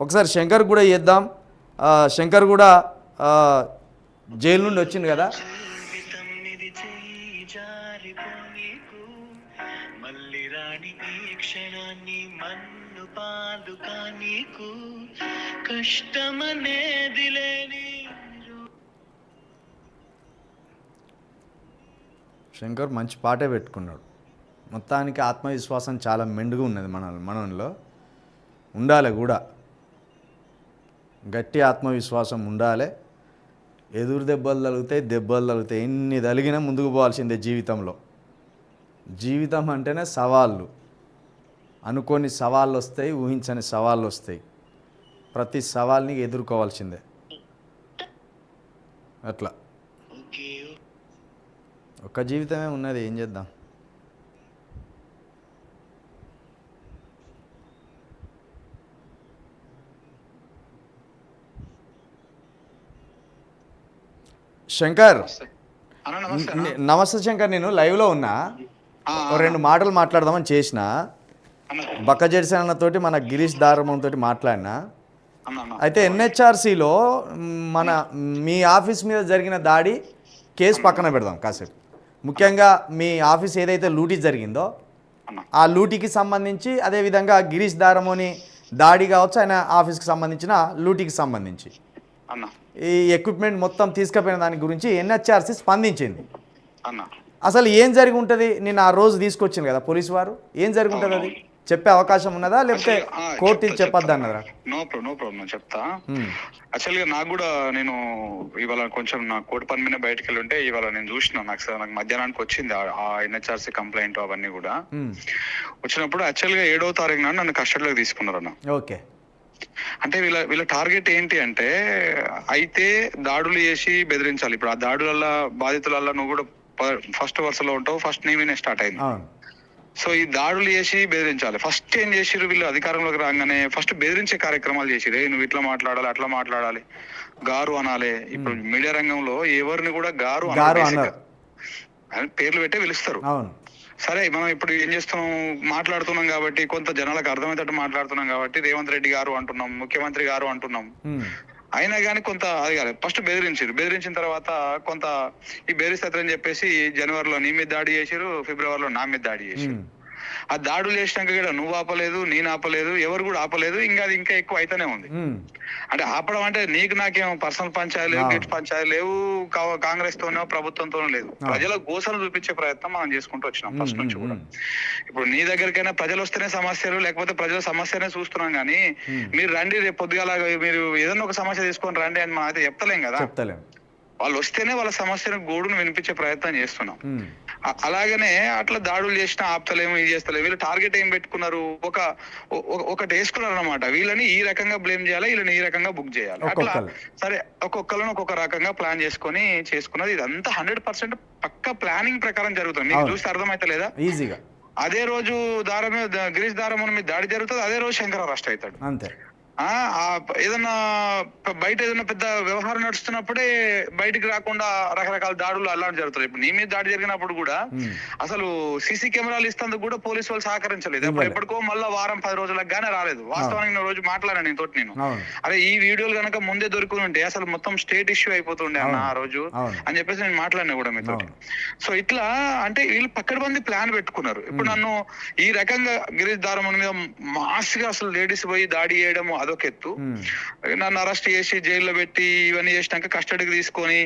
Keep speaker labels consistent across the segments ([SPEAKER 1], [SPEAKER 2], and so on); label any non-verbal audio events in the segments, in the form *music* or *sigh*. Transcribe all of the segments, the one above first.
[SPEAKER 1] ఒకసారి శంకర్ కూడా చేద్దాం. శంకర్ కూడా జైలు నుండి వచ్చింది కదా.
[SPEAKER 2] మళ్ళీ రాని క్షణాన్ని కష్టమనేది లేని
[SPEAKER 1] శంకర్ మంచి పాటే పెట్టుకున్నాడు. మొత్తానికి ఆత్మవిశ్వాసం చాలా మెండుగా ఉన్నది మన మనలో. ఉండాలి కూడా. గట్టి ఆత్మవిశ్వాసం ఉండాలి. ఎదురు దెబ్బలు తగులుతాయి దెబ్బలు తగులుతాయి ఎన్ని తగిలినా ముందుకు పోవాల్సిందే జీవితంలో. జీవితం అంటేనే సవాళ్ళు. అనుకోని సవాళ్ళు వస్తాయి ఊహించని సవాళ్ళు వస్తాయి. ప్రతి సవాల్ని ఎదుర్కోవాల్సిందే. అట్లా.
[SPEAKER 2] ఒకే
[SPEAKER 1] ఒక్క జీవితమే ఉన్నది ఏం చేద్దాం? శంకర్.
[SPEAKER 3] నమస్తే.
[SPEAKER 1] శంకర్ నేను లైవ్లో ఉన్నా. రెండు మాటలు మాట్లాడదామని చేసిన. బక్క జెడ్సన్ తోటి మన గిరీష్ దారమం తోటి మాట్లాడినా అయితే ఎన్హెచ్ఆర్సీలో మన మీ ఆఫీస్ మీద జరిగిన దాడి కేసు పక్కన పెడదాం కాసేపు. ముఖ్యంగా మీ ఆఫీస్ ఏదైతే లూటీ జరిగిందో ఆ లూటీకి సంబంధించి అదేవిధంగా గిరీష్ దారమోని దాడి కావచ్చు ఆయన ఆఫీస్కి సంబంధించిన లూటీకి సంబంధించి.
[SPEAKER 3] అన్న.
[SPEAKER 1] ఈ ఎక్విప్మెంట్ మొత్తం తీసుకుపోయిన దాని గురించి ఎన్హెచ్ఆర్సీ స్పందించింది.
[SPEAKER 3] అన్న.
[SPEAKER 1] అసలు ఏం జరిగి ఉంటుంది నేను ఆ రోజు తీసుకొచ్చింది కదా పోలీసు వారు. ఏం జరిగి ఉంటుంది అది చెప్పే అవకాశం ఉన్నదా? లేకపోతే కోర్టు చెప్పొద్దు. అన్నదా?
[SPEAKER 3] నో ప్రాబ్లం నో ప్రాబ్లం చెప్తా.
[SPEAKER 1] ఉమ్,
[SPEAKER 3] యాక్చువల్గా నాకు కూడా నేను ఇవాళ కొంచెం నా కోటి పని మీద బయటకు వెళ్ళి ఉంటే ఇవాళ నేను చూసిన నాకు నాకు మధ్యాహ్నానికి వచ్చింది ఆ- ఎన్హెచ్ఆర్సీ కంప్లైంట్ అవన్నీ కూడా. వచ్చినప్పుడు యాక్చువల్గా ఏడో తారీఖు నన్ను కస్టడీలోకి తీసుకున్నారు అన్న
[SPEAKER 1] ఓకే.
[SPEAKER 3] అంటే వీళ్ళ వీళ్ళ టార్గెట్ ఏంటి అంటే అయితే దాడులు చేసి బెదిరించాలి. ఇప్పుడు ఆ దాడులల్ల బాధితులల్ల నువ్వు కూడా ఫస్ట్ వరుసలో ఉంటావు ఫస్ట్ నీ మీనే స్టార్ట్ అయింది. సో ఈ దాడులు చేసి బెదిరించాలి. ఫస్ట్ ఏం చేసిరు వీళ్ళు అధికారంలోకి రాగానే ఫస్ట్ బెదిరించే కార్యక్రమాలు చేసిరు "ఏయ్, నువ్వు ఇట్లా మాట్లాడాలి అట్లా మాట్లాడాలి. గారు అనాలి. ఇప్పుడు మీడియా రంగంలో ఎవరిని కూడా గారు అనరు
[SPEAKER 1] గారు
[SPEAKER 3] basic గా.
[SPEAKER 1] అన్నారు.
[SPEAKER 3] అని పేర్లు పెట్టే పిలుస్తారు. సరే మనం ఇప్పుడు ఏం చేస్తున్నాం మాట్లాడుతున్నాం కాబట్టి కొంత జనాలకు అర్థమయ్యేటట్టు మాట్లాడుతున్నాం కాబట్టి రేవంత్ రెడ్డి గారు అంటున్నాం ముఖ్యమంత్రి గారు అంటున్నాం. అయినా కానీ కొంత అది కాదు ఫస్ట్ బెదిరించారు. బెదిరించిన తర్వాత కొంత ఈ బెదిరిస్తారని చెప్పేసి జనవరిలో నీ మీద దాడి చేశారు ఫిబ్రవరిలో నా మీద దాడి చేశారు
[SPEAKER 1] ఉమ్,
[SPEAKER 3] ఆ దాడులు చేసినాక కూడా నువ్వు ఆపలేదు నేను ఆపలేదు ఎవరు కూడా ఆపలేదు ఇంకా అది ఇంకా ఎక్కువ అయితేనే ఉంది. అంటే ఆపడం అంటే నీకు నాకేం పర్సనల్ పంచాయతీ లేవు. గిట్ పంచాయతీ లేవు కాంగ్రెస్ తోనో ప్రభుత్వంతోనో లేదు. ప్రజల గోసను చూపించే ప్రయత్నం మనం చేసుకుంటూ వచ్చినాం ఫస్ట్ నుంచి కూడా. ఇప్పుడు నీ దగ్గరికైనా ప్రజలు వస్తేనే సమస్యలు లేకపోతే ప్రజల సమస్యనే చూస్తున్నాం కానీ. మీరు రండి రేపు పొద్దుగాల మీరు ఏదైనా ఒక సమస్య తీసుకొని రండి అని మనం అయితే చెప్తలేం కదా. వాళ్ళు వస్తేనే వాళ్ళ సమస్యను గోడును వినిపించే ప్రయత్నం చేస్తున్నాం. అలాగనే అట్లా దాడులు చేసిన ఆప్తలేము ఇది చేస్తలేము వీళ్ళు టార్గెట్ ఏం పెట్టుకున్నారు ఒక ఒకటి వేసుకున్నారు అనమాట వీళ్ళని ఈ రకంగా బ్లేమ్ చేయాలి వీళ్ళని ఈ రకంగా బుక్ చేయాలి? అట్లా. సరే ఒక్కొక్కరిని ఒక్కొక్క రకంగా ప్లాన్ చేసుకొని చేసుకున్నది ఇదంతా హండ్రెడ్ పర్సెంట్ పక్క ప్లానింగ్ ప్రకారం జరుగుతుంది. మీకు. చూస్తే అర్థమైతే లేదా?
[SPEAKER 1] ఈజీగా.
[SPEAKER 3] అదే రోజు దారం గిరీష్ దారం మీద దాడి జరుగుతుంది అదే రోజు శంకర్ అరెస్ట్ అవుతాడు.
[SPEAKER 1] అంతే.
[SPEAKER 3] ఏదన్నా బయట ఏదైనా పెద్ద వ్యవహారం నడుస్తున్నప్పుడే బయటికి రాకుండా రకరకాల దాడులు అలాంటి జరుగుతాయి. ఇప్పుడు నీ మీద దాడి జరిగినప్పుడు కూడా అసలు సీసీ కెమెరాలు ఇస్తందుకు కూడా పోలీసు వాళ్ళు సహకరించలేదు. ఎప్పటికో మళ్ళా వారం పది రోజులకు గానే రాలేదు. వాస్తవానికి నేను రోజు మాట్లాడాను నేను తోటి నేను. అరే ఈ వీడియోలు కనుక ముందే దొరుకుని ఉంటే అసలు మొత్తం స్టేట్ ఇష్యూ అయిపోతుండే అన్న ఆ రోజు. అని చెప్పేసి నేను మాట్లాడినా కూడా మీతో. సో ఇట్లా అంటే వీళ్ళు పక్కన మంది ప్లాన్ పెట్టుకున్నారు. ఇప్పుడు నన్ను ఈ రకంగా గిరీష్ దారమన్ మీద మాస్గా అసలు లేడీస్ పోయి దాడి చేయడం అదొక ఎత్తు నన్ను అరెస్ట్ చేసి జైల్లో పెట్టి ఇవన్నీ చేసినాక కస్టడీకి తీసుకొని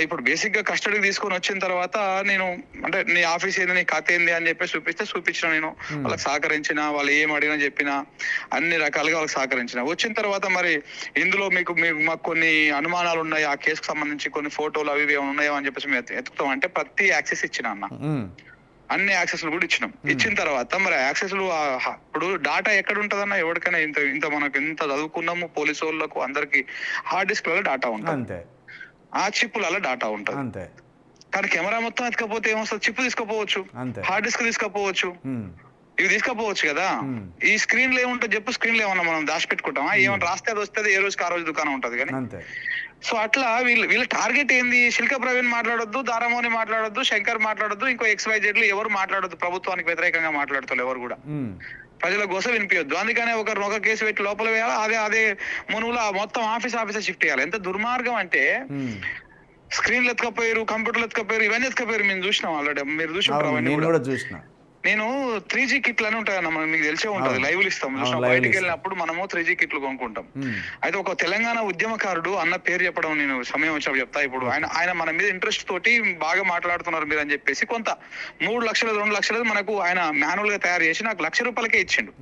[SPEAKER 3] ఇప్పుడు బేసిక్గా కస్టడీకి తీసుకొని వచ్చిన తర్వాత నేను అంటే నీ ఆఫీస్ ఏంది నీ కథ ఏంది అని చెప్పేసి చూపిస్తే చూపించిన నేను. వాళ్ళకి సహకరించిన వాళ్ళు ఏం అడిగినా చెప్పిన అన్ని రకాలుగా వాళ్ళకి సహకరించిన. వచ్చిన తర్వాత మరి ఇందులో మీకు మీకు మాకు కొన్ని అనుమానాలు ఉన్నాయి ఆ కేసుకు సంబంధించి కొన్ని ఫోటోలు అవి ఏమైనా ఉన్నాయో అని చెప్పేసి మేము ఎత్తు- ఎత్తుకుతాం. అంటే ప్రతి యాక్సెస్ ఇచ్చిన అన్న. అన్ని యాక్సెస్లు కూడా ఇచ్చినాం. ఇచ్చిన తర్వాత మరి యాక్సెస్లు ఇప్పుడు డాటా ఎక్కడ ఉంటదన్న ఎవరికైనా ఇంత ఇంత మనకు ఇంత చదువుకున్నాము పోలీసు వాళ్ళకు అందరికి హార్డ్ డిస్క్లలో డాటా ఉంటుంది. ఆ చిప్పులలో డాటా ఉంటుంది.
[SPEAKER 1] అంతే.
[SPEAKER 3] కానీ కెమెరా మొత్తం ఎత్తుకపోతే ఏమొస్తుంది? చిప్ తీసుకపోవచ్చు. హార్డ్ డిస్క్ తీసుకపోవచ్చు. ఇవి తీసుకపోవచ్చు కదా. ఈ స్క్రీన్లో ఏముంటుంది చెప్పు? స్క్రీన్లో ఏమన్నా మనం దాచిపెట్టుకుంటామా? ఏమన్నా రాస్తే అది వస్తుంది ఏ రోజుకి ఆ రోజు దుకాణం ఉంటది కానీ. సో అట్లా వీళ్ళు వీళ్ళ టార్గెట్ ఏంది? శిల్క ప్రవీణ్ మాట్లాడొద్దు దారామోని మాట్లాడొద్దు శంకర్ మాట్లాడొద్దు ఇంకో ఎక్స్ వై జెడ్లు ఎవరు మాట్లాడొద్దు? ప్రభుత్వానికి వ్యతిరేకంగా మాట్లాడుతారు ఎవరు కూడా. ప్రజల కోసం వినిపించొద్దు అందుకనే ఒకరిని ఒక కేసు పెట్టి లోపల వేయాలి? అదే అదే మునుగులో ఆ మొత్తం ఆఫీస్ ఆఫీసర్ షిఫ్ట్ చేయాలి. ఎంత దుర్మార్గం అంటే. స్క్రీన్లు ఎత్తుకపోయారు కంప్యూటర్లు ఎత్తుకపోయారు ఇవన్నీ ఎత్తుకపోయారు. మేము చూసినాం ఆల్రెడీ మీరు
[SPEAKER 1] చూసిన.
[SPEAKER 3] నేను త్రీ జీ కిట్లు అని ఉంటాయన్న మనం మీకు తెలిసే ఉంటది. లైవ్లు ఇస్తాం. చూసినా బయటికి. వెళ్ళినప్పుడు మనము త్రీ జీ కిట్లు కొనుక్కుంటాం. అయితే ఒక తెలంగాణ ఉద్యమకారుడు అన్న పేరు చెప్పడం నేను సమయం వచ్చినప్పుడు చెప్తా ఇప్పుడు. ఆయన ఆయన మన మీద ఇంట్రెస్ట్ తోటి బాగా మాట్లాడుతున్నారు మీరు అని చెప్పేసి కొంత మూడు లక్షలు రెండు లక్షలు మనకు ఆయన మాన్యువల్గా తయారు చేసి నాకు లక్ష రూపాయలకే ఇచ్చిండు.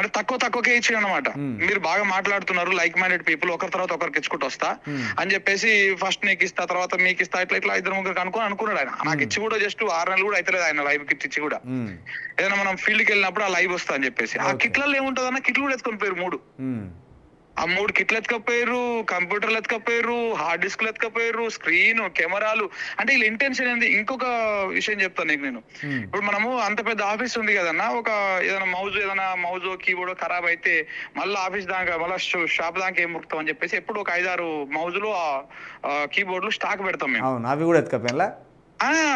[SPEAKER 3] అంటే తక్కువ తక్కువకే ఇచ్చిండు అనమాట. మీరు బాగా మాట్లాడుతున్నారు లైక్ మైండెడ్ పీపుల్ ఒకరి తర్వాత ఒకరికి ఇచ్చుకుంటూ వస్తా. అని చెప్పేసి ఫస్ట్ నీకు ఇస్తా తర్వాత మీకు ఇస్తా ఇట్లా ఇట్లా ఇద్దరు ముగ్గురికి అనుకుని అనుకున్నాడు ఆయన. నాకు ఇచ్చి కూడా జస్ట్ ఆరు నెలలు కూడా అయితే ఆయన లైవ్ కిట్ ఇచ్చి కూడా. ఏదైనా మనం ఫీల్డ్కి వెళ్ళినప్పుడు ఆ లైవ్ వస్తా అని చెప్పేసి. ఆ. కిట్లలో ఏముంటది అన్న కిట్లు కూడా ఎత్తుకొని పోయారు మూడు. ఆ మూడు కిట్లు ఎత్తుకపోయారు కంప్యూటర్లు ఎత్తుకపోయారు హార్డ్ డిస్క్లు ఎత్తుకపోయారు స్క్రీన్ కెమెరాలు. అంటే వీళ్ళ ఇంటెన్షన్ ఏంది? ఇంకొక విషయం చెప్తాను నీకు నేను. ఇప్పుడు మనము అంత పెద్ద ఆఫీస్ ఉంది కదన్నా ఒక ఏదైనా మౌజ్ ఏదైనా మౌజ్ కీబోర్డ్ ఖరాబ్ అయితే మళ్ళీ ఆఫీస్ దాకా మళ్ళీ షాప్ దాకా ఏం ముక్తాం అని చెప్పేసి ఎప్పుడు ఒక ఐదారు మౌజులు కీబోర్డులు స్టాక్ పెడతాం మేము.
[SPEAKER 1] అవును అవి కూడా ఎత్తుకపోయినలా?
[SPEAKER 3] ఆ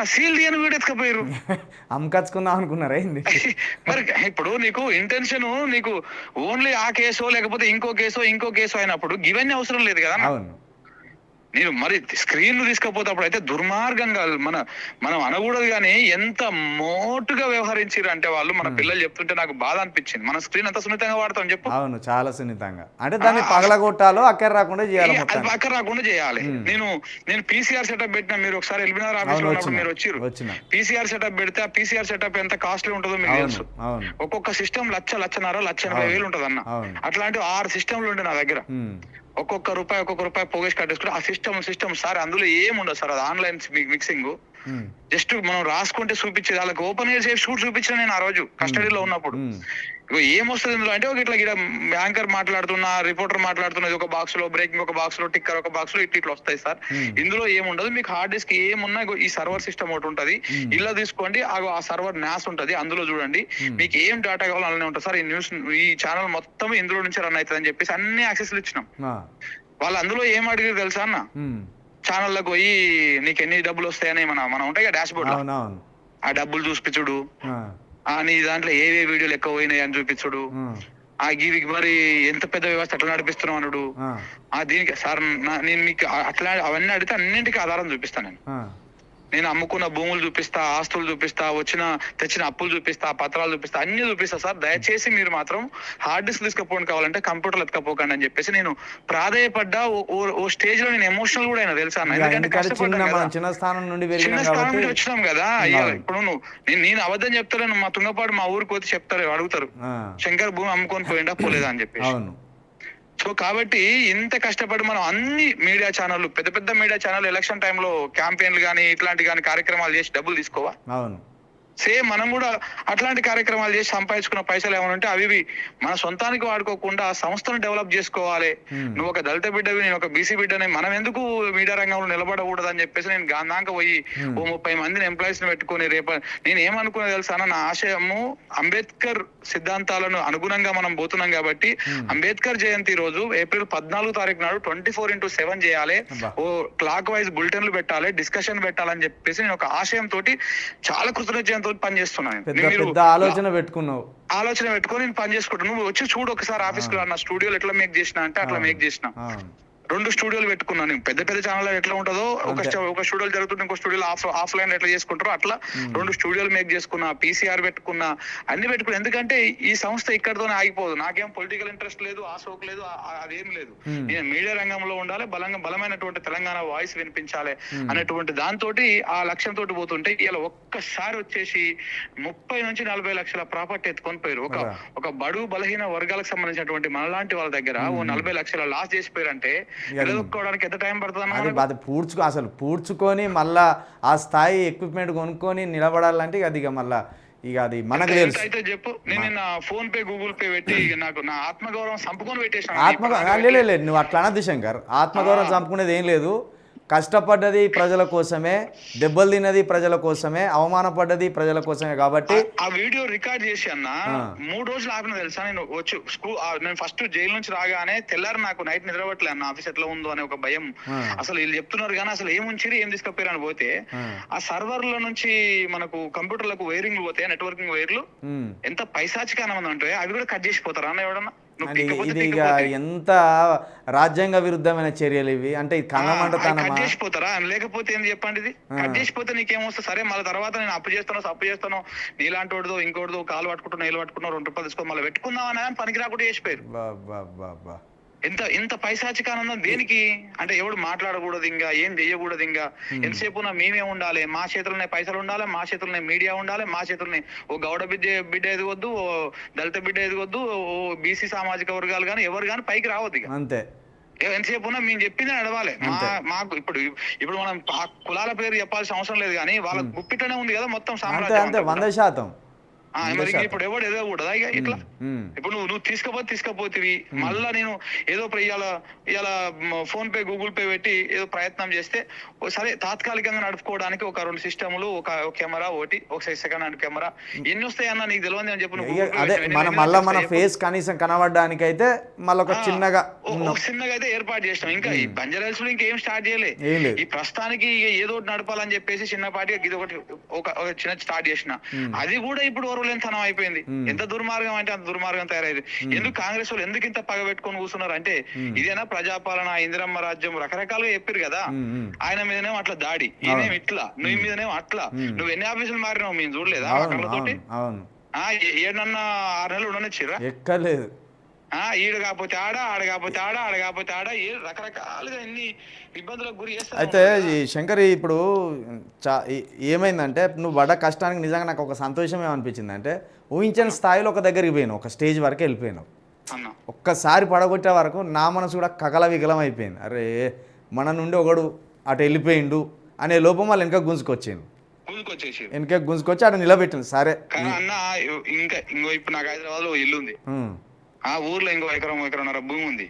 [SPEAKER 3] సీల్ తీయని కూడా ఎత్తుకపోయారు. *laughs*
[SPEAKER 1] అమ్మకచ్చుకుందాం అనుకున్నారా ఏంది? *laughs*
[SPEAKER 3] మరి ఇప్పుడు నీకు ఇంటెన్షన్ నీకు ఓన్లీ ఆ కేసో లేకపోతే ఇంకో కేసో ఇంకో కేసో అయినప్పుడు ఇవన్నీ అవసరం లేదు కదా
[SPEAKER 1] అవును.
[SPEAKER 3] నేను మరి స్క్రీన్ తీసుకపోతే అప్పుడు అయితే దుర్మార్గంగా మన మనం అనకూడదు కానీ ఎంత మోటుగా వ్యవహరించారు అంటే వాళ్ళు మన పిల్లలు చెప్తుంటే నాకు బాధ అనిపించింది. మన స్క్రీన్ ఎంత సున్నితంగా వాడతాం చెప్పు.
[SPEAKER 1] అవును చాలా సున్నితంగా. అంటే దాన్ని పగలగొట్టాలో అక్కర రాకుండా చేయాలి
[SPEAKER 3] పక్క రాకుండా చేయాలి. నేను నేను పీసీఆర్ సెటప్ పెట్టిన మీరు ఒకసారి ఎల్బినార్ ఆఫీస్లో ఉన్నప్పుడు మీరు
[SPEAKER 1] వచ్చిన.
[SPEAKER 3] పీసీఆర్ సెటప్ పెడితే ఆ పీసీఆర్ సెటప్ ఎంత కాస్ట్లీ ఉంటుందో మీకు తెలుసు. ఒక్కొక్క సిస్టమ్ లక్ష లక్షన్నర లక్ష ఎనభై వేలు ఉంటది అన్న అట్లాంటి ఆరు సిస్టమ్లు ఉండే నా దగ్గర. ఒక్కొక్క రూపాయి ఒక్కొక్క రూపాయి పోగేసి కట్టేసుకుంటే ఆ సిస్టమ్ సిస్టమ్ సార్ అందులో ఏముండదు సార్ అది ఆన్లైన్ మిక్సింగ్ జస్ట్ మనం రాసుకుంటే చూపించేది. వాళ్ళకి ఓపెన్ చేసి కూడా చూపించిన నేను ఆ రోజు కస్టడీలో ఉన్నప్పుడు.
[SPEAKER 1] ఉమ్,
[SPEAKER 3] ఇగో ఏమొస్తుంది ఇందులో? అంటే ఒక ఇట్లా ఇక్కడ యాంకర్ మాట్లాడుతున్నా రిపోర్టర్ మాట్లాడుతున్నా ఒక బాక్స్లో బ్రేకింగ్ ఒక బాక్స్లో టిక్కర్ ఒక బాక్స్లో ఇట్లా ఇట్లా వస్తాయి సార్.
[SPEAKER 1] Hmm.
[SPEAKER 3] ఇందులో ఏముండదు మీకు హార్డ్ డిస్క్ ఏమున్నా ఈ సర్వర్ సిస్టమ్ ఒకటి ఉంటది. ఇలా తీసుకోండి ఆ సర్వర్ నాస్ ఉంటది అందులో చూడండి. మీకు ఏం డేటా కావాలో అలానే ఉంటుంది సార్. ఈ న్యూస్ ఈ ఛానల్ మొత్తం ఇందులో నుంచి రన్ అవుతుంది అని చెప్పేసి అన్ని యాక్సెస్లు ఇచ్చినాం. వాళ్ళు అందులో ఏం అడిగారు తెలుసా అన్న? ఛానళ్ళకి పోయి నీకు ఎన్ని డబ్బులు వస్తాయని మన మనం ఉంటాయి కదా డాష్ బోర్డ్ ఆ డబ్బులు చూపించుడు నీ దాంట్లో ఏ ఏ వీడియోలు ఎక్కువ పోయినాయి అని చూపించుడు. ఆ. గివి మరి ఎంత పెద్ద వ్యవస్థ ఎట్లా నడిపిస్తున్నావు అనుడు.
[SPEAKER 1] ఆ,
[SPEAKER 3] ఆ దీనికి సార్ నేను మీకు ఆ- అట్లా అవన్నీ అడిగితే అన్నింటికి ఆధారం చూపిస్తాను నేను.
[SPEAKER 1] ఆ,
[SPEAKER 3] నేను అమ్ముకున్న భూములు చూపిస్తా ఆస్తులు చూపిస్తా వచ్చిన తెచ్చిన అప్పులు చూపిస్తా పత్రాలు చూపిస్తా అన్ని చూపిస్తా సార్. దయచేసి మీరు మాత్రం హార్డ్ డిస్క్ తీసుకపోండి కావాలంటే కంప్యూటర్లు ఎత్తుకపోకండి అని చెప్పేసి నేను ప్రాధాయపడ్డా. ఓ- స్టేజ్లో నేను ఎమోషనల్ కూడా అయినా తెలుసా
[SPEAKER 1] చిన్న స్థానం నుండి
[SPEAKER 3] వచ్చినాం కదా. ఇప్పుడు నువ్వు నేను అబద్ధం చెప్తాను మా తుంగపాడు మా ఊరికి పోతే చెప్తారు అడుగుతారు. శంకర్ భూమి అమ్ముకొని పోయిండా? పోలేదా అని చెప్పేసి. సో కాబట్టి ఇంత కష్టపడి మనం అన్ని మీడియా ఛానళ్ళు పెద్ద పెద్ద మీడియా ఛానల్ ఎలక్షన్ టైంలో క్యాంపెయిన్లు కానీ ఇట్లాంటి కానీ కార్యక్రమాలు చేసి డబ్బులు తీసుకోవా?
[SPEAKER 1] అవును.
[SPEAKER 3] సేమ్ మనం కూడా అట్లాంటి కార్యక్రమాలు చేసి సంపాదించుకున్న పైసలు ఏమైనా ఉంటే అవి ఇవి మన సొంతానికి వాడుకోకుండా ఆ సంస్థను డెవలప్ చేసుకోవాలి. నువ్వు ఒక దళిత బిడ్డవి నేను ఒక బీసీ బిడ్డని మనం ఎందుకు మీడియా రంగంలో నిలబడకూడదు అని చెప్పేసి నేను గాంధాంక పోయి. ఓ ముప్పై మందిని ఎంప్లాయీస్ని పెట్టుకొని రేప నేను ఏమనుకున్నా తెలుసా నా ఆశయము అంబేద్కర్ సిద్ధాంతాలను అనుగుణంగా మనం పోతున్నాం కాబట్టి. అంబేద్కర్ జయంతి రోజు ఏప్రిల్ పద్నాలుగు తారీఖు నాడు ట్వంటీ ఫోర్ ఇంటూ సెవెన్ చేయాలి. ఓ క్లాక్ వైజ్ బులెటిన్లు పెట్టాలి డిస్కషన్ పెట్టాలని చెప్పేసి నేను ఒక ఆశయం తోటి చాలా కృతజ్ఞతతో పనిచేస్తున్నాను
[SPEAKER 1] పెద్ద
[SPEAKER 3] నేను. మీరు
[SPEAKER 1] పెద్ద ఆలోచన పెట్టుకున్నావు.
[SPEAKER 3] ఆలోచన పెట్టుకొని నేను పని చేసుకుంటాను నువ్వు వచ్చి చూడు ఒకసారి ఆఫీస్ రా నా స్టూడియోలో ఎట్లా మేక్ చేసిన అంటే అట్లా. మేక్ చేసిన. రెండు స్టూడియోలు పెట్టుకున్నాను నేను. పెద్ద పెద్ద ఛానల్ ఎట్లా ఉంటుందో ఒక ఒక స్టూడియోలో జరుగుతుంది ఇంకో స్టూడియోలో ఆఫ్ ఆఫ్లైన్ ఎట్లా చేసుకుంటారో అట్లా రెండు స్టూడియోలు మేక్ చేసుకున్నా పీసీఆర్ పెట్టుకున్నా అన్ని పెట్టుకున్నా. ఎందుకంటే ఈ సంస్థ ఇక్కడతోనే ఆగిపోదు. నాకేం పొలిటికల్ ఇంట్రెస్ట్ లేదు ఆ సోక్ లేదు అదేం లేదు. నేను మీడియా రంగంలో ఉండాలి బలంగా బలమైనటువంటి తెలంగాణ వాయిస్ వినిపించాలి అనేటువంటి దాంతో ఆ లక్ష్యంతో పోతుంటే ఇలా ఒక్కసారి వచ్చేసి ముప్పై నుంచి నలభై లక్షల ప్రాపర్టీ ఎత్తుకొని పోయారు. ఒక. ఒక బడుగు బలహీన వర్గాలకు సంబంధించినటువంటి మనలాంటి వాళ్ళ దగ్గర ఓ నలభై లక్షల లాస్ చేసిపోయారంటే ఎంత టైం పడుతుంది
[SPEAKER 1] అది పూడ్చుకో అసలు పూడ్చుకొని మళ్ళా ఆ స్థాయి ఎక్విప్మెంట్ కొనుక్కొని నిలబడాలంటే అది ఇక మళ్ళా ఇక అది మనకు తెలుసు.
[SPEAKER 3] అయితే చెప్పు? నేను నా ఫోన్ పే గూగుల్ పే పెట్టి నాకు నా ఆత్మగౌరవం సంపుకొని పెట్టేసాను
[SPEAKER 1] ఆత్మ లే, లే, లే, నువ్వు అట్లా అనద్దు శంకర్. ఆత్మగౌరవం చంపుకునేది ఏం లేదు. కష్టపడ్డది ప్రజల కోసమే దెబ్బలు తిన్నది ప్రజల కోసమే అవమానపడ్డది ప్రజల కోసమే కాబట్టి
[SPEAKER 3] ఆ వీడియో రికార్డ్ చేసి అన్న. మూడు రోజులు ఆపిన తెలుసా నేను వచ్చి స్కూల్ నేను ఫస్ట్ జైలు నుంచి రాగానే తెల్లారి నాకు నైట్ నిద్రపట్టలే అన్న ఆఫీస్ ఎట్లా ఉందో అనే ఒక భయం. అసలు వీళ్ళు చెప్తున్నారు కానీ అసలు ఏం ఉంచిరి ఏం తీసుకపోయారు అని పోతే
[SPEAKER 1] ఆ.
[SPEAKER 3] సర్వర్ల నుంచి మనకు కంప్యూటర్లకు వైరింగ్ పోతే నెట్వర్కింగ్ వైర్లు. ఎంత పైశాచికానం అంటే అవి కూడా కట్ చేసిపోతారా అన్న ఎవడన్నా
[SPEAKER 1] ఇది ఇక. ఎంత రాజ్యాంగ విరుద్ధమైన చర్యలు ఇవి? అంటే కన్నమంటతనమా
[SPEAKER 3] చేసిపోతారా? లేకపోతే ఏంది చెప్పండి ఇది. కట్ చేసిపోతే నీకేమొస్తుంది? సరే మళ్ళీ తర్వాత నేను అప్పు చేస్తాను అప్పు చేస్తాను నీలాంటి వాడిదో ఇంకోటిదో కాలు పట్టుకుంటున్నా నీళ్ళు పట్టుకున్నా రెండు రూపాయలు తీసుకో మళ్ళీ పెట్టుకుందాం అని పనికి రాకుండా చేసిపోయారు.
[SPEAKER 1] బా బా బా బా.
[SPEAKER 3] ఎంత ఎంత పైశాచికానందం? దేనికి? అంటే ఎవడు మాట్లాడకూడదు ఇంకా ఏం చెయ్యకూడదు ఇంకా. ఎంతసేపు ఉన్నా మేమే ఉండాలి. మా చేతుల్లోనే పైసలు ఉండాలి మా చేతుల్లోనే మీడియా ఉండాలి మా చేతుల్లోనే ఓ గౌడ బిడ్డ బిడ్డ ఎదగొద్దు ఓ దళిత బిడ్డ ఎదగొద్దు ఓ బీసీ సామాజిక వర్గాలు కానీ ఎవరు కానీ పైకి రావద్దు ఇక.
[SPEAKER 1] అంతే.
[SPEAKER 3] ఎంతసేపు ఉన్నా మేము చెప్పింది నడవాలి. మా మాకు ఇప్పుడు ఇప్పుడు మనం ఆ కులాల పేరు చెప్పాల్సిన అవసరం లేదు కానీ వాళ్ళ గుప్పిట్లోనే ఉంది కదా మొత్తం
[SPEAKER 1] అంతే
[SPEAKER 3] సామ్రాజ్యం
[SPEAKER 1] అంతే.
[SPEAKER 3] అంతా
[SPEAKER 1] వంద. శాతం.
[SPEAKER 3] మరి ఇప్పుడు ఎవడు ఎదగకూడదా ఇక ఇట్లా. ఇప్పుడు నువ్వు నువ్వు తీసుకపోతే తీసుకపోతివి. మళ్ళా నేను ఏదో ఇవాళ ఇవాళ ఫోన్ పే గూగుల్ పే పెట్టి ఏదో ప్రయత్నం చేస్తే సరే తాత్కాలికంగా నడుపుకోవడానికి ఒక రెండు సిస్టములు ఒక ఒక కెమెరా ఒకటి ఒక సెకండ్ హ్యాండ్ కెమెరా. ఎన్ని వస్తాయన్న నీకు తెలియదు అని చెప్పి
[SPEAKER 1] అదే మన మళ్ళా మన? ఫేస్ కనీసం కనబడడానికి అయితే మళ్ళీ ఒక చిన్నగా
[SPEAKER 3] ఒక చిన్నగా అయితే ఏర్పాటు చేసినాం. ఇంకా ఈ బంజారాల్స్లో ఇంకేం స్టార్ట్ చేయలే.
[SPEAKER 1] ఏం లేదు.
[SPEAKER 3] ఈ ప్రస్తుతానికి ఇక ఏదో నడపాలని చెప్పేసి చిన్నపాటిగా ఇది ఒకటి ఒక ఒక చిన్న స్టార్ట్ చేసిన. అది కూడా ఇప్పుడు ఓరలేనితనం అయిపోయింది. ఎంత దుర్మార్గం అంటే అంత దుర్మార్గం తయారైంది. ఎందుకు కాంగ్రెస్ వాళ్ళు ఎందుకు ఇంత పగ పెట్టుకొని కూర్చున్నారు అంటే ఇదేనా ప్రజాపాలన ఇందిరమ్మ రాజ్యం రకరకాలుగా చెప్పారు కదా. ఆయన మీదనేమో అట్లా దాడి ఈయనేమో ఇట్లా నువ్వు మీదనేమో అట్లా. నువ్వు ఎన్ని ఆఫీసులు మారినావు? మేము చూడలేదా ఏడన్నా ఆరు నెలలు ఉండనిచ్చిరా
[SPEAKER 1] ఎక్కలేదు
[SPEAKER 3] ఈడు కాకపోతే ఆడ ఆడ కాకపోతే ఆడ ఆడ కాకపోతే ఆడ రకరకాలుగా ఎన్ని ఇబ్బందులకు గురి
[SPEAKER 1] అయితే ఈ శంకర్ ఇప్పుడు చా ఏమైందంటే నువ్వు పడ్డ కష్టానికి నిజంగా నాకు ఒక సంతోషం ఏమనిపించింది అంటే ఊహించని స్థాయిలో ఒక దగ్గరికి పోయినావు ఒక స్టేజ్ వరకు వెళ్ళిపోయినావు.
[SPEAKER 3] అన్న
[SPEAKER 1] ఒక్కసారి పడగొట్టే వరకు నా మనసు కూడా కకల వికలం అయిపోయింది. అరే మన నుండి ఒకడు అటు వెళ్ళిపోయిండు అనే లోపం వాళ్ళు వెనక గుంజుకొచ్చాను
[SPEAKER 3] ముందుకొచ్చేసి
[SPEAKER 1] వెనక గుంజుకొచ్చి అటు నిలబెట్టింది సరే
[SPEAKER 3] అన్న ఇంకా ఇంకో ఇప్పుడు నాకు హైదరాబాద్లో ఇల్లు ఉంది. ఆ ఊర్లో ఇంకో ఎకరం ఎకరన్నర భూమి ఉంది.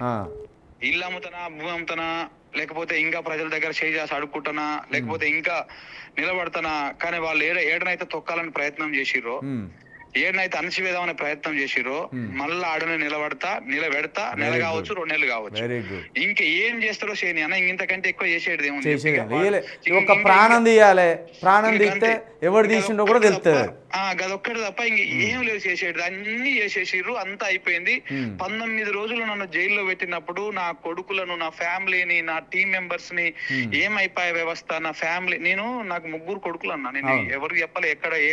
[SPEAKER 3] ఇల్లు అమ్ముతానా భూమి అమ్ముతానా లేకపోతే ఇంకా ప్రజల దగ్గర చేయి చేసి అడుక్కుంటానా లేకపోతే ఇంకా నిలబడతానా కానీ వాళ్ళు ఏడ ఏడనైతే తొక్కాలని ప్రయత్నం చేసిర్రో ఏడనైతే అణచివేదామనే ప్రయత్నం చేసిర్రో మళ్ళా ఆడనే నిలబడతా నిలబెడతా నెల కావచ్చు రెండు నెలలు కావచ్చు. ఇంకా ఏం చేస్తారో చేయని అన్న ఇంతకంటే ఎక్కువ చేసేది ఏముంది.
[SPEAKER 1] ఒక
[SPEAKER 3] ఇంక-
[SPEAKER 1] ప్రాణం తీయాలి. ప్రాణం తీస్తే
[SPEAKER 3] ఇంకా
[SPEAKER 1] తీసిండో కూడా తెలుస్తుంది
[SPEAKER 3] ఆ గదొక్కటి తప్ప ఇంక ఏం లేదు చేసేది అన్ని చేసేసిర్రు అంతా అయిపోయింది. పంతొమ్మిది రోజులు నన్ను జైల్లో పెట్టినప్పుడు నా కొడుకులను నా ఫ్యామిలీని నా టీం మెంబర్స్ని ఏమైపోయే వ్యవస్థ? నా ఫ్యామిలీ నేను నాకు ముగ్గురు కొడుకులు అన్నా నేను. ఎవరికి చెప్పలే ఎక్కడ ఏ.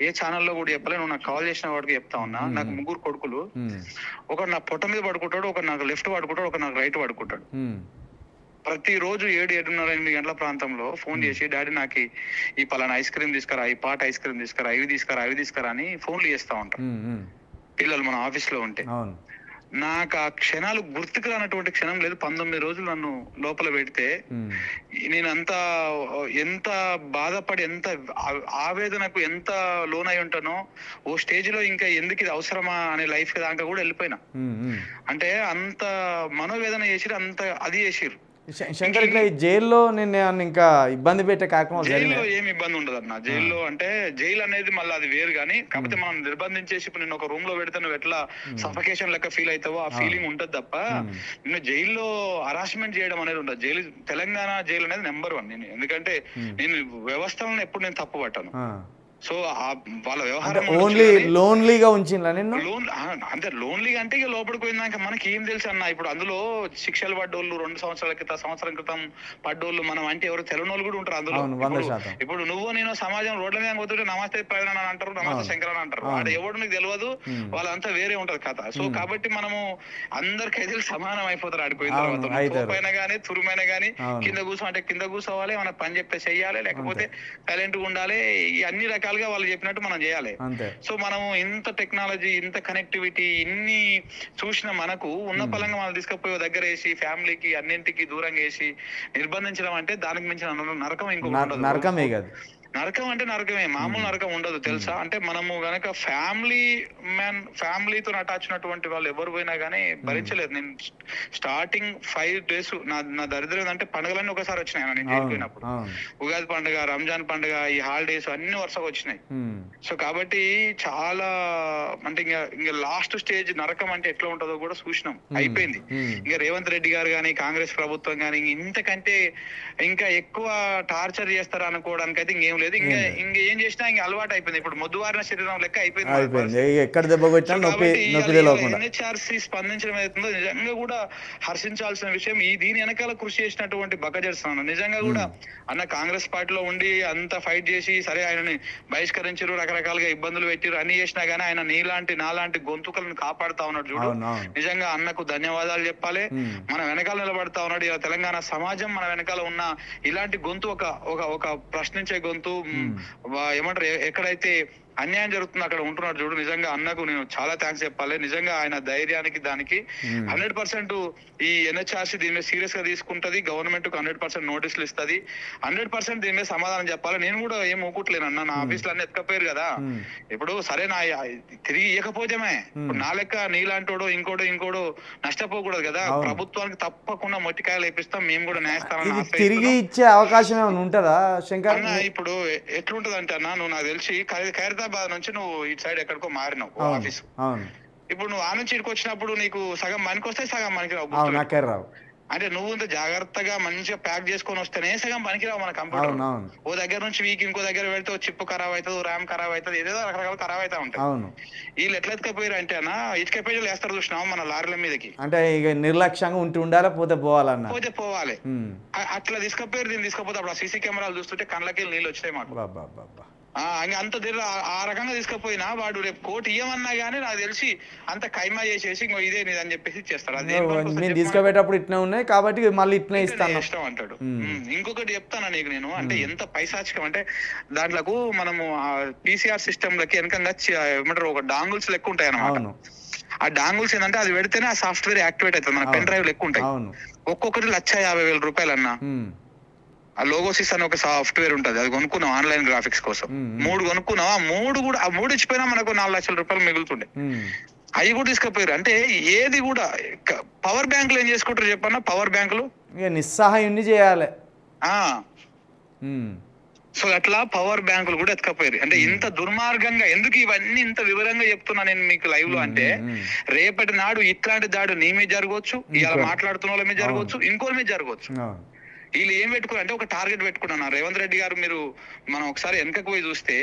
[SPEAKER 3] ఏ ఛానల్లో కూడా చెప్పలే. నువ్వు నాకు కాల్ చేసిన వాడికి చెప్తా ఉన్నా. నాకు ముగ్గురు కొడుకులు. ఒకడు నా పొట్ట మీద పడుకుంటాడు ఒక నాకు లెఫ్ట్ పడుకుంటాడు ఒక నాకు రైట్ పడుకుంటాడు. ప్రతి రోజు ఏడు ఏడున్నర ఎనిమిది గంటల ప్రాంతంలో ఫోన్ చేసి డాడీ నాకు ఈ పలానా ఐస్ క్రీమ్ తీసుకురా ఈ పాట ఐస్ క్రీమ్ తీసుకురా ఇవి తీసుకురా అవి తీసుకురా అని ఫోన్లు చేస్తా ఉంటారు. పిల్లలు మన ఆఫీస్లో ఉంటే నాకు ఆ క్షణాలు గుర్తుకు రానటువంటి క్షణం లేదు. పంతొమ్మిది రోజులు నన్ను లోపల పెడితే నేను అంత ఎంత బాధపడి ఎంత ఆవేదనకు ఎంత లోనై ఉంటానో ఓ స్టేజ్లో ఇంకా ఎందుకు ఇది అవసరమా అనే లైఫ్ దాకా కూడా వెళ్ళిపోయినా. అంటే అంత మనోవేదన చేసిరు అంత అది చేసిరు
[SPEAKER 1] శంకర్ ఇట్లా ఈ జైల్లో ఏమన్నా ఇంకా ఇబ్బంది పెట్టే కార్యక్రమం
[SPEAKER 3] జైల్లో ఏమి ఇబ్బంది ఉండదు అన్న జైల్లో అంటే జైలు అనేది మళ్ళీ అది వేరు కానీ కాకపోతే మనం నిర్బంధించేసి ఇప్పుడు నేను ఒక రూమ్లో పెడితే నువ్వు ఎట్లా సఫకేషన్ లెక్క ఫీల్ అవుతావో ఆ ఫీలింగ్ ఉంటది తప్ప నిన్ను జైల్లో హరాస్మెంట్ చేయడం అనేది ఉండదు. జైలు తెలంగాణ జైలు అనేది నెంబర్ వన్. నేను ఎందుకంటే నేను వ్యవస్థలను ఎప్పుడు నేను తప్పు పట్టాను సో వాళ్ళ వ్యవహారం
[SPEAKER 1] ఓన్లీ లోన్లీగా ఉంచిండ్లా నిన్ను?
[SPEAKER 3] లోన్ అంటే లోన్లీ అంటే ఇక లోపలికి పోయిందాక మనకి ఏం తెలుసు అన్న? ఇప్పుడు అందులో శిక్షలు పడ్డోళ్ళు రెండు సంవత్సరాల క్రితం సంవత్సరం క్రితం పడ్డోళ్ళు మనం అంటే ఎవరు తెలియని వాళ్ళు కూడా ఉంటారు అందులో. ఇప్పుడు- నువ్వు నేను సమాజం రోడ్ల మీద పోతుంటే నమస్తే ప్రవీణ్ అని అంటారు నమస్తే శంకర్ అని అంటారు. వాడు ఎవడు నీకు తెలియదు వాళ్ళంతా వేరే ఉంటది కథ. సో కాబట్టి మనము అందరికి అయితే సమానం అయిపోతారు ఆడిపోయిన తర్వాత. తోపైనా గానీ తురుమైనా గానీ. కింద కూర్చో అంటే కింద కూర్చోవాలి మన పని చెప్తే చెయ్యాలి లేకపోతే సైలెంట్గా ఉండాలి. ఈ అన్ని రకాలుగా వాళ్ళు చెప్పినట్టు మనం చేయాలి. సో మనము ఇంత టెక్నాలజీ ఇంత కనెక్టివిటీ ఇన్ని చూసిన మనకు ఉన్న పలంగా మనం తీసుకుపోయి దగ్గర వేసి ఫ్యామిలీకి అన్నింటికి దూరంగా వేసి నిర్బంధించడం అంటే దానికి మించిన నర- నరకం ఉండదు.
[SPEAKER 1] నరకమే కాదు.
[SPEAKER 3] నరకం అంటే నరకమే మామూలు నరకం ఉండదు తెలుసా? అంటే మనము గనక ఫ్యామిలీ మ్యాన్ ఫ్యామిలీతో అటాచ్ ఉన్నటువంటి వాళ్ళు ఎవరు పోయినా గానీ భరించలేదు. నేను స్టార్టింగ్ ఫైవ్ డేస్ నా నా దరిద్రం అంటే పండుగలన్నీ ఒకసారి వచ్చినాయి నేను జైలుకి
[SPEAKER 1] అవును
[SPEAKER 3] పోయినప్పుడు
[SPEAKER 1] అవును.
[SPEAKER 3] ఉగాది పండుగ రంజాన్ పండుగ ఈ హాలిడేస్ అన్ని వరుసగా వచ్చినాయి. సో కాబట్టి చాలా అంటే ఇంకా ఇంకా లాస్ట్ స్టేజ్ నరకం అంటే ఎట్లా ఉంటుందో కూడా చూసినాం. అయిపోయింది. ఇంకా రేవంత్ రెడ్డి గారు కానీ కాంగ్రెస్ ప్రభుత్వం కానీ ఇంతకంటే ఇంకా ఎక్కువ టార్చర్ చేస్తారు అనుకోవడానికి అయితే ఇంకేం లేదు. ఇంకా ఇంకా ఏం చేసినా ఇంకా అలవాటు అయిపోయింది. ఇప్పుడు మొద్దువారిన శరీరం లెక్క అయిపోయింది
[SPEAKER 1] అయిపోయింది. ఎక్కడ దెబ్బ కొట్టినా నొప్పి నొప్పి తెలియకుండా
[SPEAKER 3] ఎన్హెచ్ఆర్సీ స్పందించడం అవుతుందో నిజంగా కూడా హర్షించాల్సిన విషయం. ఈ దీని వెనకాల కృషి చేసినటువంటి బకజర్స్ నిజంగా కూడా అన్న కాంగ్రెస్ పార్టీలో ఉండి అంత ఫైట్ చేసి సరే ఆయనని బహిష్కరించారు రకరకాలుగా ఇబ్బందులు పెట్టారు అన్ని చేసినా గానీ ఆయన నీలాంటి నాలాంటి గొంతుకలను కాపాడుతా ఉన్నాడు చూడు. నిజంగా అన్నకు ధన్యవాదాలు చెప్పాలి. మన వెనకాల నిలబడతా ఉన్నాడు. ఇలా తెలంగాణ సమాజం మన వెనకాల ఉన్న ఇలాంటి గొంతు ఒక ఒక ఒక ప్రశ్నించే గొంతు ఏమంటారు ఎక్కడైతే అన్యాయం జరుగుతుందో అక్కడ ఉంటున్నాడు చూడు. నిజంగా అన్నకు నేను చాలా థ్యాంక్స్ చెప్పాలి. నిజంగా ఆయన ధైర్యానికి దానికి హండ్రెడ్ పర్సెంట్ ఈ ఎన్హెచ్ఆర్సీ దీని మీద సీరియస్గా తీసుకుంటది. గవర్నమెంట్కు హండ్రెడ్ పర్సెంట్ నోటీసులు ఇస్తది. హండ్రెడ్ పర్సెంట్ దీని మీద సమాధానం చెప్పాలి. నేను కూడా ఏం ఊకుట్లేను అన్న. నా ఆఫీస్లో అన్ని ఎత్తుకపోయారు కదా.
[SPEAKER 1] ఉమ్,
[SPEAKER 3] ఇప్పుడు సరే నా తిరిగి ఇవ్వకపోతేమే నా లెక్క నీలాంటోడు ఇంకోడు ఇంకోడు నష్టపోకూడదు కదా. ప్రభుత్వానికి తప్పకుండా మొట్టికాయలు వేపిస్తాం. మేము కూడా నేస్తామని
[SPEAKER 1] తిరిగి ఇచ్చే అవకాశం ఏమైనా ఉంటుందా శంకర్?
[SPEAKER 3] ఇప్పుడు ఎట్లుంటది అంటే అన్న నువ్వు నాకు తెలిసి ఖైరతాబాద్ నుంచి నువ్వు ఇటు సైడ్ ఎక్కడికో మారినావు ఆఫీస్ ఇప్పుడు నువ్వు ఆ నుంచి ఇక్కడికి వచ్చినప్పుడు నీకు సగం పనికి వస్తే సగం పనికి రావు అంటే నువ్వు ఇంత జాగ్రత్తగా మంచిగా ప్యాక్ చేసుకొని వస్తేనే సగం పనికిరావు మన కంప్యూటర్
[SPEAKER 1] అవును
[SPEAKER 3] ఓ దగ్గర నుంచి వీక్ ఇంకో దగ్గర పెడితే ఓ చిప్ ఖరాబ్ అవుతుంది ర్యామ్ ఖరాబ్ అవుతుంది ఏదేదో రకరకాల ఖరాబ్ అవుతా ఉంటాయి. వీళ్ళు ఎట్లా ఎత్తుకపోయారు అంటే అన్న ఇటుక పేజీలు వేస్తారు చూసినావు మన లారీల మీదకి?
[SPEAKER 1] అంటే ఇక నిర్లక్ష్యంగా ఉంటూ ఉండాలి పోతే పోవాలన్న?
[SPEAKER 3] పోతే పోవాలి. అట్లా తీసుకపోయారు దీన్ని తీసుకపోతే అప్పుడు సీసీ కెమెరాలు చూస్తుంటే కళ్ళకి నీళ్ళు వచ్చినాయి మాకు. అంత దగ్గర ఆ- రకంగా తీసుకపోయినా వాడు రేపు కోర్టు ఇయ్యమన్నా గానీ నాకు తెలిసి అంత ఖైమా చేసేసి ఇంకో ఇదే నీదని చెప్పేసి చేస్తాడు అది
[SPEAKER 1] నేను తీసుకుపోయేటప్పుడు ఇట్నే ఉన్నాయి కాబట్టి మళ్ళీ
[SPEAKER 3] నాకు.
[SPEAKER 1] ఇస్తాను.
[SPEAKER 3] ఇష్టం అంటాడు. ఇంకొకటి చెప్తాను నీకు నేను. అంటే ఎంత పైశాచికం అంటే దాంట్లకు మనము పీసీఆర్ సిస్టమ్ లకి వెనకంగా ఏమంటారు ఒక డాంగుల్స్ లెక్క ఉంటాయి అన్నమాట ఆ డాంగుల్స్ ఏంటంటే అది పెడితేనే ఆ సాఫ్ట్వేర్ యాక్టివేట్ అవుతుంది. మన పెన్ డ్రైవ్ లెక్క ఉంటాయి. ఒక్కొక్కటి లక్ష యాభై వేల రూపాయలు అన్న ఆ లోగోసిస్ అని ఒక సాఫ్ట్వేర్ ఉంటది. అది కొనుక్కున్నాం ఆన్లైన్ గ్రాఫిక్స్ కోసం. మూడు కొనుక్కున్నాం. ఆ మూడు కూడా ఆ మూడు ఇచ్చిపోయినా మనకు నాలుగు లక్షల రూపాయలు మిగులుతుండే. అవి కూడా తీసుకుపోయారు. అంటే ఏది కూడా పవర్ బ్యాంకులు ఏం చేసుకుంటారు చెప్పన్నా? పవర్ బ్యాంకులు
[SPEAKER 1] ఇక నిస్సహాయుణ్ణి చేయాలి.
[SPEAKER 3] సో అట్లా పవర్ బ్యాంకులు కూడా ఎత్తుకపోయారు. అంటే ఇంత దుర్మార్గంగా ఎందుకు ఇవన్నీ ఇంత వివరంగా చెప్తున్నా నేను మీకు లైవ్లో అంటే రేపటి నాడు ఇట్లాంటి దాడు నీ మీద జరగవచ్చు ఇలా మాట్లాడుతున్న వాళ్ళ మీద జరగవచ్చు ఇంకోళ్ళ మీద జరగవచ్చు. వీళ్ళు ఏం పెట్టుకున్నారు అంటే ఒక టార్గెట్ పెట్టుకున్నారు రేవంత్ రెడ్డి గారు మీరు మనం ఒకసారి వెనకకు పోయి చూస్తే.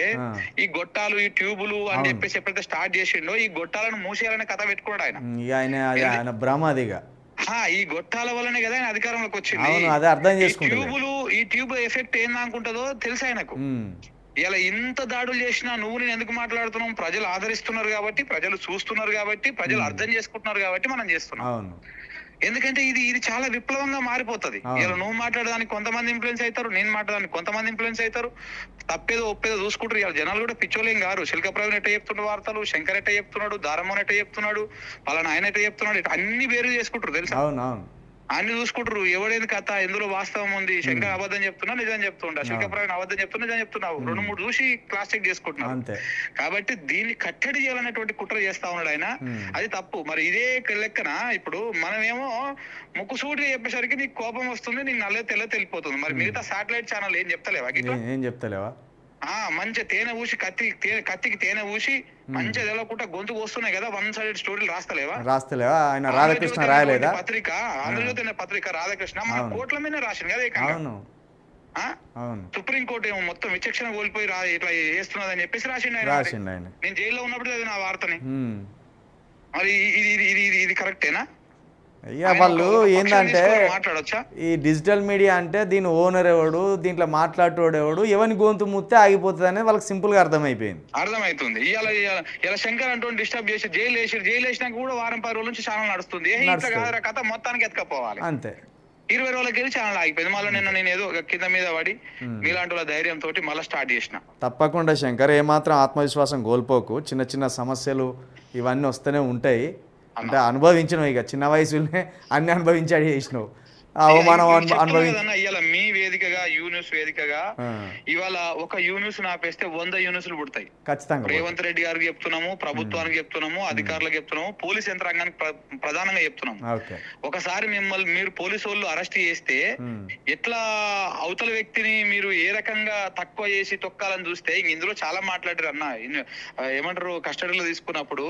[SPEAKER 3] ఈ గొట్టాలు ఈ ట్యూబులు అని. చెప్పేసి ఎప్పుడైతే స్టార్ట్ చేసిండో ఈ గొట్టాలను మూసేయాలనే కథ పెట్టుకున్నాడు ఆయన.
[SPEAKER 1] ఆయన
[SPEAKER 3] ఈ గొట్టాల వల్లనే కదా ఆయన అధికారంలోకి వచ్చింది. ట్యూబులు ఈ ట్యూబ్ ఎఫెక్ట్ ఏందనుకుంటుందో తెలుసు ఆయనకు. ఇలా ఇంత దాడులు చేసినా నువ్వు నేను ఎందుకు మాట్లాడుతున్నాం? ప్రజలు ఆదరిస్తున్నారు కాబట్టి ప్రజలు చూస్తున్నారు కాబట్టి ప్రజలు అర్థం చేసుకుంటున్నారు కాబట్టి మనం చేస్తున్నాం. ఎందుకంటే ఇది ఇది చాలా విప్లవంగా మారిపోతది. ఇలా నువ్వు మాట్లాడడానికి కొంతమంది ఇన్ఫ్లుయెన్స్ అవుతారు నేను మాట్లాడడానికి కొంతమంది ఇన్ఫ్లుయెన్స్ అవుతారు తప్పేదో ఒప్పేదో చూసుకుంటారు. ఇలా జనాలు కూడా పిచ్చోలేం గారు శిల్క ప్రవీణ్ ఎట్ట చెప్తున్న వార్తలు? శంకర్ ఎట్ట చెప్తున్నాడు? దారమోహన్ ఎట్ట చెప్తున్నాడు? పలానా ఆయన ఎట్ట చెప్తున్నాడు? ఇట్లా అన్ని వేరు చేసుకుంటారు తెలుసా? అన్ని చూసుకుంటారు ఎవడేది కథ ఎందులో వాస్తవం ఉంది శంకర్ అబద్ధం చెప్తున్నా నిజం చెప్తుంటా శంకర్ ప్రవీణ్ అబద్ధం చెప్తున్నా నిజం చెప్తున్నావు. రెండు మూడు చూసి క్లాస్ చెక్ చేసుకుంటున్నావు. కాబట్టి దీన్ని కట్టడి చేయాలనేటువంటి కుట్ర చేస్తా ఉన్నాడు ఆయన. అది తప్పు. మరి ఇదే లెక్కన ఇప్పుడు మనమేమో ముక్కుసూటి చెప్పేసరికి నీకు కోపం వస్తుంది నీకు నల్ల తెల్ల తెలిపోతుంది. మరి మిగతా సాటిలైట్ ఛానల్ ఏం చెప్తలేవా
[SPEAKER 1] ఏం చెప్తలేవా?
[SPEAKER 3] ఆ మంచి తేనె ఊసి కత్తి కత్తికి తేనె ఊసి మంచిగా తెలవకుండా గొంతుకు వస్తున్నాయి కదా వన్ సైడెడ్ స్టోరీలు రాస్తలేవా?
[SPEAKER 1] రాస్తలేవా? ఆయన రాధాకృష్ణ రాయలేదా?
[SPEAKER 3] పత్రిక ఆంధ్రజ్యోతి అనే పత్రిక రాధాకృష్ణ మన. కోట్ల మీద రాసింది కదా.
[SPEAKER 1] అవును.
[SPEAKER 3] సుప్రీం కోర్టు ఏమో మొత్తం విచక్షణ కోల్పోయి రా ఇట్లా చేస్తున్నదని చెప్పేసి రాసిండు ఆయన. మరి.
[SPEAKER 1] రాసిండు ఆయన.
[SPEAKER 3] నేను జైల్లో ఉన్నప్పుడు అది నా వార్తని. మరి ఇది ఇది ఇది కరెక్టేనా?
[SPEAKER 1] అయ్యా వాళ్ళు ఏంటంటే ఈ డిజిటల్ మీడియా అంటే దీని ఓనర్ ఎవడు దీంట్లో మాట్లాడేవాడు ఎవడు ఎవని గొంతు ముత్తే ఆగిపోతుంది అనేది వాళ్ళకి సింపుల్గా అర్థమైపోయింది.
[SPEAKER 3] అర్థమవుతుంది ఇవాళ ఇవాళ- ఇలా శంకర్ అంటూ డిస్టర్బ్ చేసి జైలు వేసి జైలు వేసినాక కూడా వారం పది రోజుల నుంచి ఛానల్ నడుస్తుంది. ఇట్లా. కాదురా కథ మొత్తానికి ఎత్తుకపోవాలి.
[SPEAKER 1] అంతే.
[SPEAKER 3] ఇరవై రోజులకి వెళ్ళి ఛానల్ ఆగిపోయింది. మళ్ళీ నిన్న నేను ఏదో కింద మీద పడి మీలాంటి వాళ్ళ ధైర్యం తోటి మళ్ళీ స్టార్ట్ చేసిన.
[SPEAKER 1] తప్పకుండా శంకర్ ఏమాత్రం ఆత్మవిశ్వాసం కోల్పోకు. చిన్న చిన్న సమస్యలు ఇవన్నీ వస్తూనే ఉంటాయి. అంటే అనుభవించినావు ఇక. చిన్న వయసులోనే అన్ని అనుభవించాడు చేసినావు. అవమానం
[SPEAKER 3] ఇవాళ మీ వేదికగా యూన్యూస్ వేదికగా ఇవాళ ఒక యూన్యూస్ ఆపేస్తే వంద యూన్యూస్లు పుడతాయి.
[SPEAKER 1] ఖచ్చితంగా.
[SPEAKER 3] రేవంత్ రెడ్డి గారికి చెప్తున్నాము ప్రభుత్వానికి చెప్తున్నాము అధికారులకు చెప్తున్నాము పోలీస్ యంత్రాంగానికి ప్ర- ప్రధానంగా చెప్తున్నాము. ఒకసారి మిమ్మల్ని మీరు పోలీసు వాళ్ళు అరెస్ట్ చేస్తే ఎట్లా అవతల వ్యక్తిని మీరు ఏ రకంగా తక్కువ చేసి తొక్కాలని చూస్తే ఇందులో చాలా మాట్లాడారు అన్న ఏమంటారు కస్టడీలో తీసుకున్నప్పుడు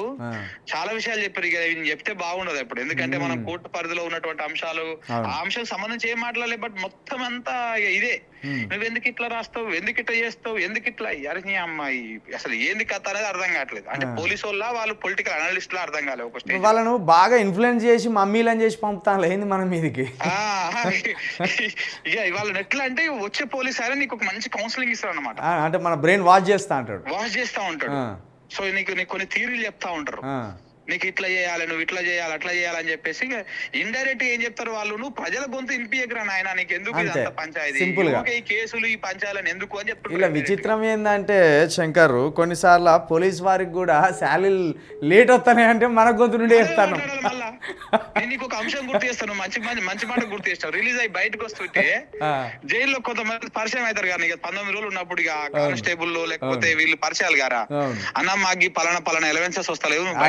[SPEAKER 3] చాలా విషయాలు చెప్పారు ఇక చెప్తే బాగుండదు ఇప్పుడు ఎందుకంటే మనం కోర్టు పరిధిలో ఉన్నటువంటి అంశాలు
[SPEAKER 1] అవును.
[SPEAKER 3] అంశం సంబంధించి ఏం మాట్లాడలే బట్ మొత్తం అంతా ఇదే.
[SPEAKER 1] ఉమ్.
[SPEAKER 3] నువ్వు ఎందుకు ఇట్లా రాస్తావు? ఎందుకు ఇట్లా చేస్తావు? ఎందుకు ఇట్లా? అరే అమ్మాయి అసలు ఏంది కథ అనేది అర్థం కావట్లేదు. అంటే
[SPEAKER 1] ఆ.
[SPEAKER 3] పోలీసు వాళ్ళ వాళ్ళు పొలిటికల్ అనలిస్ట్ లా అర్థం కాలేదు ఒక స్టేజ్
[SPEAKER 1] వాళ్ళను బాగా ఇన్ఫ్లుయెన్స్ చేసి మమ్మీలని చేసి పంపుతాను ఏంది మన మీదకి?
[SPEAKER 3] ఇక ఇవాళ ఎట్లా అంటే వచ్చే పోలీస్ ఆయన నీకు ఒక మంచి కౌన్సిలింగ్ ఇస్తారు అనమాట
[SPEAKER 1] అంటే మన బ్రెయిన్ వాష్ చేస్తా అంటాడు.
[SPEAKER 3] వాష్ చేస్తా ఉంటాడు. సో నీకు నీకు కొన్ని థీరీలు చెప్తా ఉంటారు. నీకు ఇట్లా చేయాలి నువ్వు ఇట్లా చేయాలి అట్లా చేయాలని చెప్పేసి ఇండైరెక్ట్ ఏం చెప్తారు వాళ్ళు? నువ్వు ప్రజల గొంతు ఇంపియకురా నాయన నీకు ఎందుకు. ఇదంతా పంచాయతీ? ఈ కేసులు ఈ పంచాయతీలను ఎందుకు అని
[SPEAKER 1] ఇలా
[SPEAKER 3] చెప్తున్నారు
[SPEAKER 1] విచిత్రం ఏంటంటే శంకర్ కొన్నిసార్లు పోలీస్ వారికి కూడా శాలరీ లేట్ వస్తాయి అంటే మన గొంతు నుండి వేస్తాను.
[SPEAKER 3] నేను నీకు ఒక అంశం గుర్తు చేస్తాను మంచి మంచి మంచి మాట గుర్తు చేస్తాను. రిలీజ్ అయ్యి బయటకు వస్తుంటే జైల్లో కొంతమంది పరిచయం అవుతారు కానీ పంతొమ్మిది రోజులు ఉన్నప్పుడు ఇక కానిస్టేబుల్ లేకపోతే వీళ్ళు పరిచయాలు గారా? అన్న మాకు పలానా పలానా ఎలవెన్సెస్ వస్తలేవు నువ్వు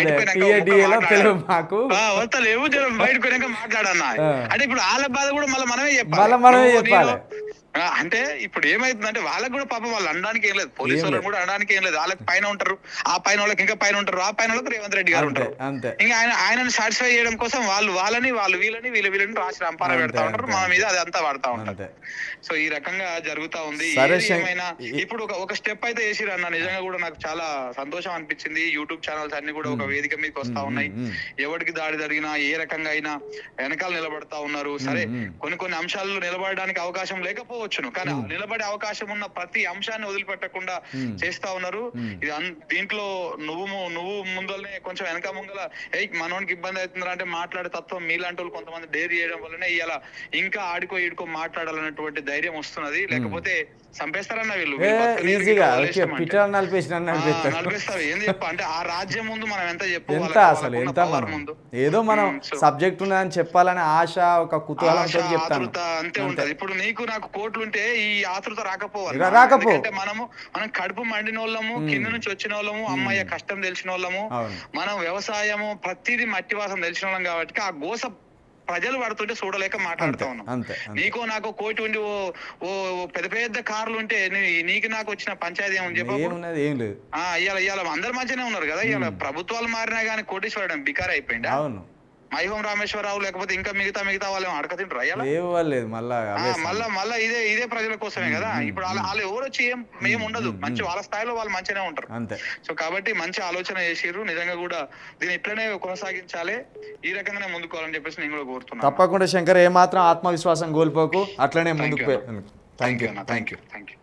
[SPEAKER 1] అదే
[SPEAKER 3] బయటకు పోయినాక ఒక్క
[SPEAKER 1] PADA లో
[SPEAKER 3] మాట్లాడాలి.
[SPEAKER 1] తెలుగు మాకు
[SPEAKER 3] వస్తలేవు బయటకు మాట్లాడన్నా. అంటే ఇప్పుడు వాళ్ళ బాధ కూడా మళ్ళీ మనమే చెప్పాలి
[SPEAKER 1] మళ్ళా మనమే చెప్పాలి.
[SPEAKER 3] అంటే ఇప్పుడు ఏమైతుందంటే వాళ్ళకి కూడా పాపం వాళ్ళు అనడానికి ఏం లేదు. పోలీసు
[SPEAKER 1] లేదు.
[SPEAKER 3] కూడా అనడానికి ఏం లేదు. వాళ్ళకి పైన ఉంటారు. ఆ పైన వాళ్ళకి ఇంకా పైన ఉంటారు. ఆ పైన వాళ్ళకి రేవంత్ రెడ్డి గారు ఉంటారు. ఇంకా ఆయన ఆయనను సాటిస్ఫై చేయడం కోసం వాళ్ళు వాళ్ళని వాళ్ళు వీళ్ళని వీళ్ళ వీళ్ళని రాసి రంపార పెడతా ఉంటారు. మన మీద అది అంతా వాడుతా ఉంటారు. సో ఈ రకంగా జరుగుతా ఉంది. ఏమైనా ఇప్పుడు ఒక స్టెప్ అయితే వేసిరు అన్న. నిజంగా కూడా నాకు చాలా సంతోషం అనిపించింది. యూట్యూబ్ ఛానల్స్ అన్ని కూడా ఒక వేదిక మీదకి వస్తా ఉన్నాయి. ఎవరికి దాడి జరిగినా ఏ రకంగా అయినా వెనకాల నిలబడతా ఉన్నారు. సరే. కొన్ని కొన్ని అంశాల్లో నిలబడడానికి అవకాశం లేకపోవచ్చును కానీ నిలబడే అవకాశం ఉన్న ప్రతి అంశాన్ని వదిలిపెట్టకుండా
[SPEAKER 1] మ్మ్.
[SPEAKER 3] చేస్తా ఉన్నారు.
[SPEAKER 1] మ్మ్.
[SPEAKER 3] ఇది దీంట్లో నువ్వు నువ్వు ముందరనే కొంచెం వెనక ముంగల ఏ మనోనికి ఇబ్బంది అవుతుందిరా అంటే మాట్లాడే తత్వం మీలాంటి వాళ్ళు కొంతమంది డేర్ చేయడం వల్లనే ఇలా ఇంకా ఆడుకో ఈడుకో మాట్లాడాలన్నటువంటి ధైర్యం వస్తున్నది. లేకపోతే చంపేస్తారన్న వీళ్ళు.
[SPEAKER 1] ఈజీగా ఓకే. పిటర్ నలిపేసిన
[SPEAKER 3] నలిపేస్తారు. ఏం చెప్ప అంటే ఆ రాజ్యం ముందు మనం ఎంత చెప్పు
[SPEAKER 1] ఎంత అసలు? ఎంత మనం? ఏదో మనం సబ్జెక్ట్ ఉన్నదని చెప్పాలనే ఆశ ఒక కుతూహలంతో చెప్తాను.
[SPEAKER 3] అంతే ఉంటది. ఇప్పుడు నీకు నాకు కోట్లు ఉంటే ఈ ఆతృత రాకపోవాలి.
[SPEAKER 1] రాకపో.
[SPEAKER 3] మనము మనం కడుపు మండిన వాళ్ళము కింద నుంచి వచ్చిన వాళ్ళము అమ్మయ్య కష్టం తెలిసిన వాళ్ళము మనం వ్యవసాయము ప్రతిదీ మట్టి వాసన తెలిసిన వాళ్ళం కాబట్టి ఆ గోస ప్రజలు పడుతుంటే చూడలేక మాట్లాడుతా ఉన్నాం. నీకో నాకు కోటి ఉండి ఓ ఓ పెద్ద పెద్ద కార్లు ఉంటే నీకు నాకు వచ్చిన పంచాయతీ ఏమని చెప్పు
[SPEAKER 1] ఏం లేదు.
[SPEAKER 3] ఇవాళ ఇవాళ అందరు మంచిగానే ఉన్నారు కదా ఇవాళ ప్రభుత్వాలు మారినా గానీ కోటీశ్వరుడు బికార్ అయిపోయిందా
[SPEAKER 1] అవును.
[SPEAKER 3] మైహోం రామేశ్వరరావు లేకపోతే ఇంకా మిగతా మిగతా వాళ్ళు ఏమో అడక తింటారు అయ్యాల
[SPEAKER 1] ఏమవ్వలేదు మళ్ళా
[SPEAKER 3] మళ్ళా మళ్ళా ఇదే ఇదే ప్రజల కోసమే కదా. ఇప్పుడు వాళ్ళ ఎవరు వచ్చి ఏం ఏం ఉండదు. మంచి వాళ్ళ స్థాయిలో వాళ్ళు మంచిగానే ఉంటారు.
[SPEAKER 1] అంతే.
[SPEAKER 3] సో కాబట్టి మంచి ఆలోచన చేసిర్రు. నిజంగా కూడా దీన్ని ఇట్లనే కొనసాగించాలి. ఈ రకంగానే ముందుకోవాలని చెప్పేసి నేను కూడా కోరుతున్నాను.
[SPEAKER 1] తప్పకుండా శంకర్ ఏమాత్రం ఆత్మవిశ్వాసం కోల్పోకు. అట్లనే ముందుకు. Thank you
[SPEAKER 3] thank you thank you